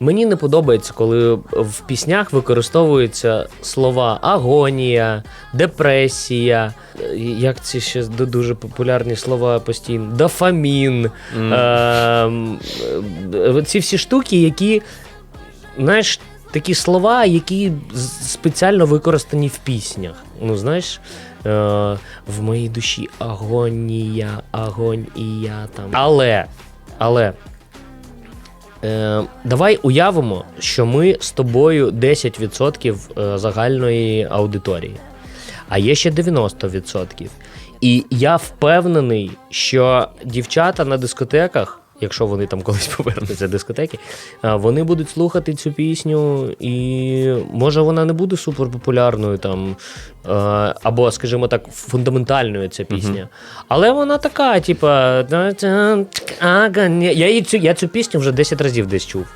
Мені не подобається, коли в піснях використовуються слова агонія, депресія. Як ці ще дуже популярні слова постійно? Дофамін. Ем, е, ці всі штуки, які, знаєш, такі слова, які спеціально використані в піснях. Ну, знаєш, е, в моїй душі агонія, агонія там. Але, але. Е, давай уявимо, що ми з тобою 10% е, загальної аудиторії, а є ще 90%. І я впевнений, що дівчата на дискотеках, якщо вони там колись повернуться дискотеки, вони будуть слухати цю пісню, і може вона не буде суперпопулярною там, або, скажімо так, фундаментальною ця пісня. Але вона така, типа. Я, її я цю пісню вже 10 разів десь чув.